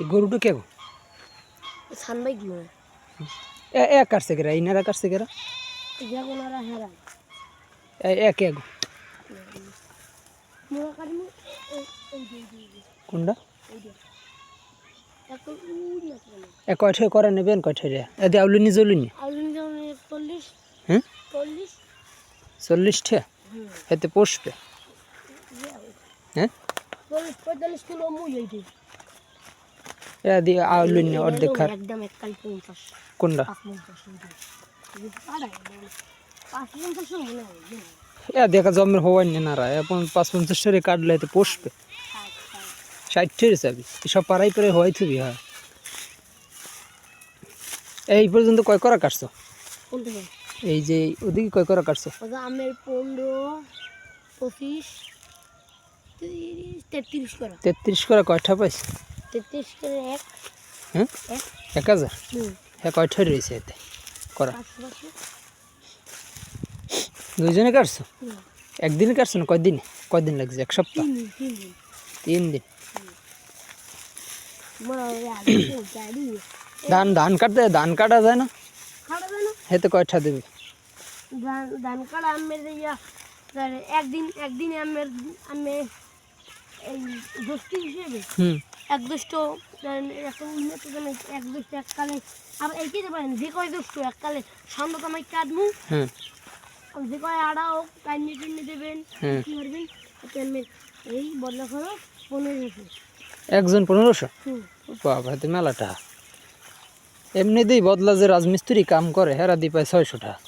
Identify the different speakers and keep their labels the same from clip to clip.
Speaker 1: এই গরুটা কে গো?
Speaker 2: সানবাই কি মনে
Speaker 1: এ এ কাটছে কেরা? ইনারা কাটছে কেরা?
Speaker 2: ওরা হেরা।
Speaker 1: এ এ কে গো?
Speaker 2: মোরা কাটমু
Speaker 1: কোনটা? এ কয়ঠে করে নেবেন কয়ঠে রে? এ দিয়ে আউলুনি জলুনি।
Speaker 2: আলুন যেমন
Speaker 1: হ্যাঁ? এতে পোষবে। হ্যাঁ?
Speaker 2: চল্লিশ পঁয়তাল্লিশ কিলো মুই এইটি
Speaker 1: এ দিয়ে আউলুনি অর্ধেক খার কোনটা?
Speaker 2: হয়।
Speaker 1: এ দেখা জমের হওয়াই না নারা। এখন পাঁচ পঞ্চাশ টাকা কাটলে এতে পোষবে।
Speaker 2: ষাট,
Speaker 1: ঠেরে যাবি এসব পাড়াই পাড়াই হওয়াই থবি হ্যাঁ এই পর্যন্ত কয় করা কাটছো? এই যে ওদিকে কয় করা কাটছো?
Speaker 2: আমের পনেরো পঁচিশ তেত্রিশ করা।
Speaker 1: তেত্রিশ করা কয়টা পাইছে? হ্যাঁ
Speaker 2: এক।
Speaker 1: এক। হাজার? হ্যাঁ কয়টা রয়েছে এতে? করা।
Speaker 2: পাঁচশো পাঁচশো
Speaker 1: দুইজনে কাটছো? একদিনে কাটছো না কয়দিনে? কয়দিন লাগছে? এক সপ্তাহ?
Speaker 2: তিন দিন
Speaker 1: ধান ধান কাটতে ধান কাটা যায় না? হেতে কয়টা দেবে?
Speaker 2: ধান কাটা আমের একদিন একদিন আমের আমি এই দোস্তি হিসেবে এক দুষ্ট এখন উন্নত জানে এক দুষ্ট এককালে আবার এই কেটে পারেন যে কয় দুষ্ট এককালে যে কয় আড়াও কান্নি টিন্নি দেবেন
Speaker 1: হুম।
Speaker 2: কি করবেন? এই বদলা পনেরোশো।
Speaker 1: একজন পনেরোশো? বাবা মেলাটা। এমনিতেই বদলা যে রাজমিস্ত্রি কাম করে হেরা দি পায় ছয়শো টাকা
Speaker 2: গো,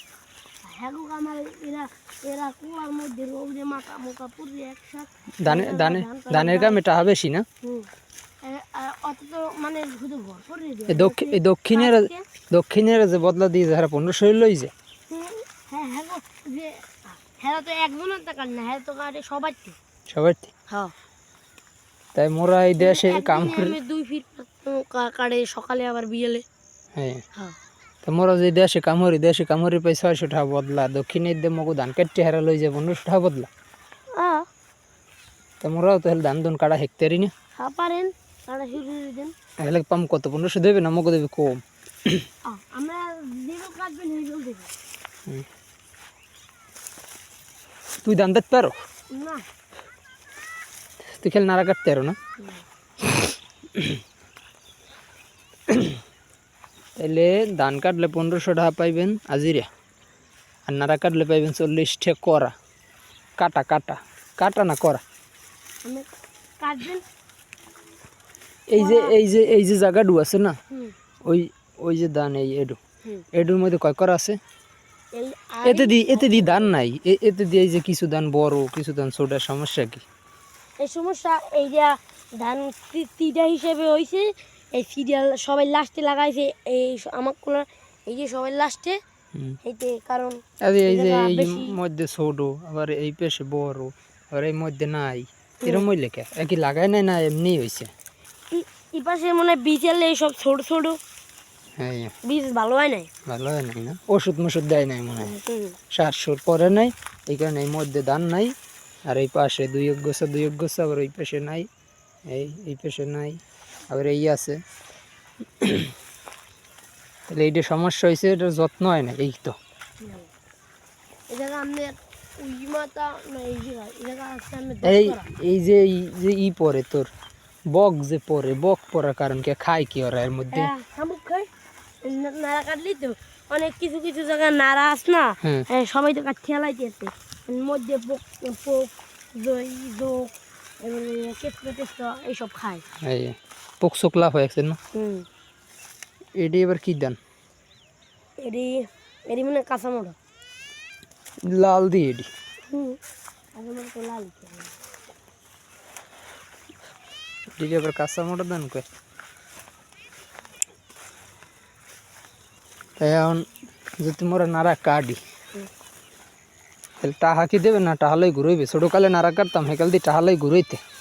Speaker 2: আমার এরা এরা কুয়ার মধ্যে রোদে মাথা মোকা পুরি একসাথে
Speaker 1: ধানে ধানে ধানের বেশি না?
Speaker 2: মানে শুধু
Speaker 1: দক্ষিণের দক্ষিণের যে বদলা দিয়ে যে হেরা পনেরোশো লই
Speaker 2: হ্যাঁ হ্যাঁ যে হ্যাঁ তো একজনের টাকা না হ্যাঁ তো কাটে সবার
Speaker 1: সবাই
Speaker 2: হ্যাঁ।
Speaker 1: তাই মোরা এই দেশে কাম
Speaker 2: দুই ফিট কাটে সকালে আবার বিয়েলে।
Speaker 1: হ্যাঁ।
Speaker 2: হ্যাঁ।
Speaker 1: মোরা যে দেশে কামড়ি দেশে কামড়ি পাই ছয়শো টাকা বদলা দক্ষিণের দিয়ে মগু ধান কাটতে হেরা লই যায় পনেরোশো টাকা বদলা তা মোরাও তো ধান ধন কাটা হেক্টারি না
Speaker 2: পারেন কাটা শুরু করে দেন
Speaker 1: হেলে পাম কত পনেরোশো দেবে না মগু দেবে কম তুই ধান দেখতে পারো তুই খেলে নাড়া কাটতে পারো না তাহলে ধান কাটলে পনেরোশো টাকা পাইবেন আজিরা। আর নাড়া কাটলে পাইবেন চল্লিশ টাকা করা কাটা কাটা। কাটা না করা এই যে এই যে এই যে জায়গাটু আছে না? ওই ওই যে ধান এই এডু। এডুর মধ্যে কয় করা আছে? এতে দি এতে দি ধান নাই। এতে দিয়ে এই যে কিছু ধান বড় কিছু ধান ছোট সমস্যা কি?
Speaker 2: এই সমস্যা এই যে ধান তিটা হিসেবে হয়েছে এই সিরিয়াল সবাই লাস্টে লাগাইছে এই আমার কোনো এই যে সবাই লাস্টে। এইতে কারণ
Speaker 1: এই যে এই মধ্যে ছোট আবার এই পেশে বড় আবার এই মধ্যে নাই। এরম ওই লেখা একই লাগাই নাই না এমনি হয়েছে
Speaker 2: এই পাশে মনে হয় বীজ এলে সব ছোট ছোট।
Speaker 1: হ্যাঁ।
Speaker 2: বীজ ভালো হয় নাই?
Speaker 1: ভালো হয় নাই না? ওষুধ মষুধ দেয় নাই মনে হয়। সার সুর পরে নাই এই কারণে এই মধ্যে ধান নাই। আর এই পাশে দুই এক গোছা দুই এক গোছা আবার ওই পাশে নাই। এই এই পাশে নাই। আবার এই আছে। তাহলে এইটা সমস্যা হয়েছে এটার যত্ন হয় না এই তো।
Speaker 2: এই এই আছে
Speaker 1: যে এই যে ই পরে তোর বক যে পরে বক পরার কারণ কে খায় কি ওরা এর মধ্যে?
Speaker 2: হ্যাঁ, নাড়া কাটলি তো অনেক কিছু কিছু জায়গায় নাড়া আস না। হ্যাঁ, সবাই তো কাঠ দিয়েছে। মধ্যে পোক পোক দই দোক এবারে এইসব খায়।
Speaker 1: এই পোক শোকলা হয়েছে না?
Speaker 2: হুম
Speaker 1: এটি এবার কি দেন
Speaker 2: এটি এটি মানে কাঁচা মোড়া
Speaker 1: লাল দিয়ে এটি
Speaker 2: হুম কাঁচা মোড়া তো লাল
Speaker 1: এটি আবার কাঁচা মোটা দেন কয়। তাই এখন যদি মোরা নাড়া কাটি
Speaker 2: হুম।
Speaker 1: তাহলে টাহা কি দেবে না টাহালাই ঘুরইবে ছোটকালে নাড়া কাটতাম হেকাল দিয়ে টাহালাই ঘুরইতে
Speaker 2: তাহলে এখন আমরা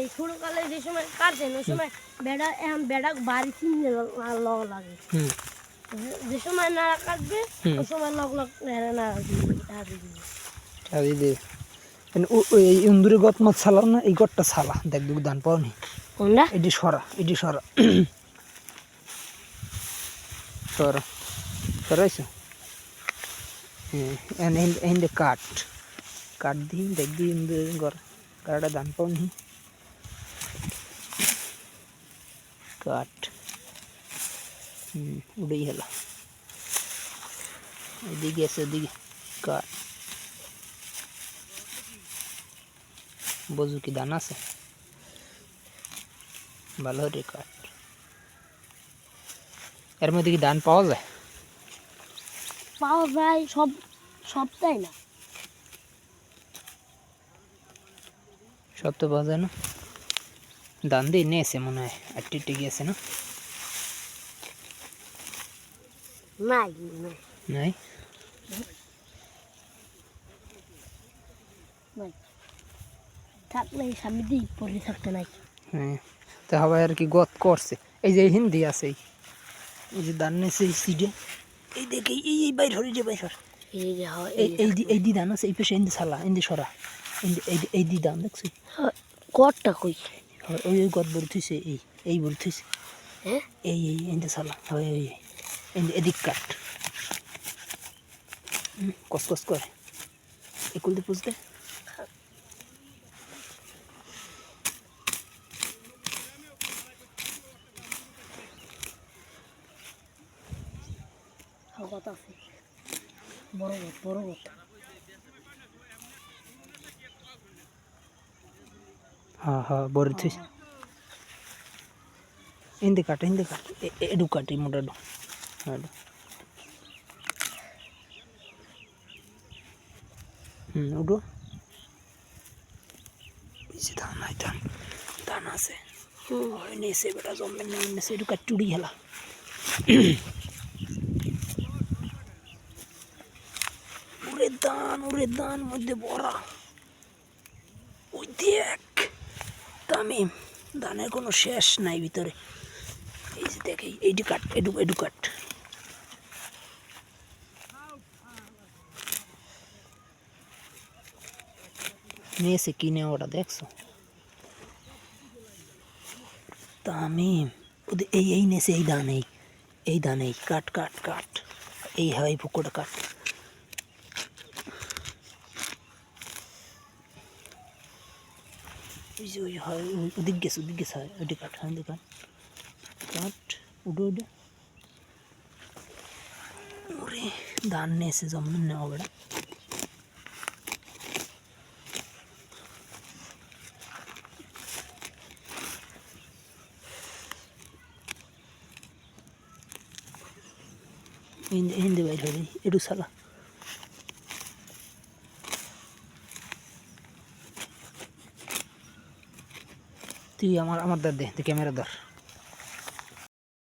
Speaker 2: এই ছোটকালে যে সময় কাটছেন ওই সময় বেড়া এখন বেড়া বাড়ি চিনতে লগ লাগে। যে সময় নাড়া কাটবে ওই সময় লগ লগ দিবে
Speaker 1: ওই এই গত মাছ ছালাও না এই গটটা ছালা। দেখ দুঃখ দান পাওনি এটি সরা এটি সরা। সরা। সরাইছো হ্যাঁ কাট। কাট দিই দেখ দিই ইন্দুরে ঘর কাটা দান পাওনি হুম উড়েই হলো। এদিকে আছে ওদিকে কাট। বজু কি দান আছে? ভালো রে কাঠ এর মধ্যে কি ধান পাওয়া যায়?
Speaker 2: পাওয়া যায় সব সবটাই না।
Speaker 1: সব তো পাওয়া যায় না? ধান দিয়ে নিয়েছে মনে হয় আটটি টিকে গিয়েছে না
Speaker 2: নাই থাকলে সামনে দিক পরে থাকতে নাই
Speaker 1: হ্যাঁ তা সবাই আর কি গত করছে এই যে হিন্দি আছে এই। যে ধান নিয়েছে এই সিডে এই দেখে এই এই বাইর হরি যে বাইর হর।
Speaker 2: এই
Speaker 1: দি এই দি ধান আছে এই পেশে ইন্দি সালা ইন্দি সরা ইন্দি এই দি- এই দি ধান দেখছি
Speaker 2: কটটা কই
Speaker 1: ওই ওই গত বড় এই এই থুইছে
Speaker 2: হ্যাঁ
Speaker 1: এই এই ইন্দি সালা এই। ইন্দি এদিক কাট কস কস করে। একুল দিয়ে পুষতে
Speaker 2: বড় বড়
Speaker 1: বড় কাট ইন্দি কাট এ- এ- এডু কাট এই মোটা এডু হ্যাঁ এডু হুম উডু বেশি ধান নাই ধান ধান আছে নেছে বেটা জমবে নেছে এডু কাট চুড়ি হেলা ওরে দান ওরে দান মধ্যে বড়া ওই দেখ তামিম ধানের কোনো শেষ নাই ভিতরে। এই যে দেখ এই- এইটি কাট এডু এডু কাট। নিয়েছে কিনে ওটা দেখছ? তামিম ওদের এই এই নেছে এই ধান এই এই ধান এই কাট কাট কাট। এই হয় পুকুরটা কাট। ওই হয়, ওই- ওদিক গেছে ওদিক গেছে, হয় ওইটি কাট হয় কাট কাট উডো উডো ওরে, ধান নেছে জমন নেওয়া বেড়া হিন্দি বাইর হয়ে এটু সালা তুই আমার আমার দার দে তুই ক্যামেরা ধর।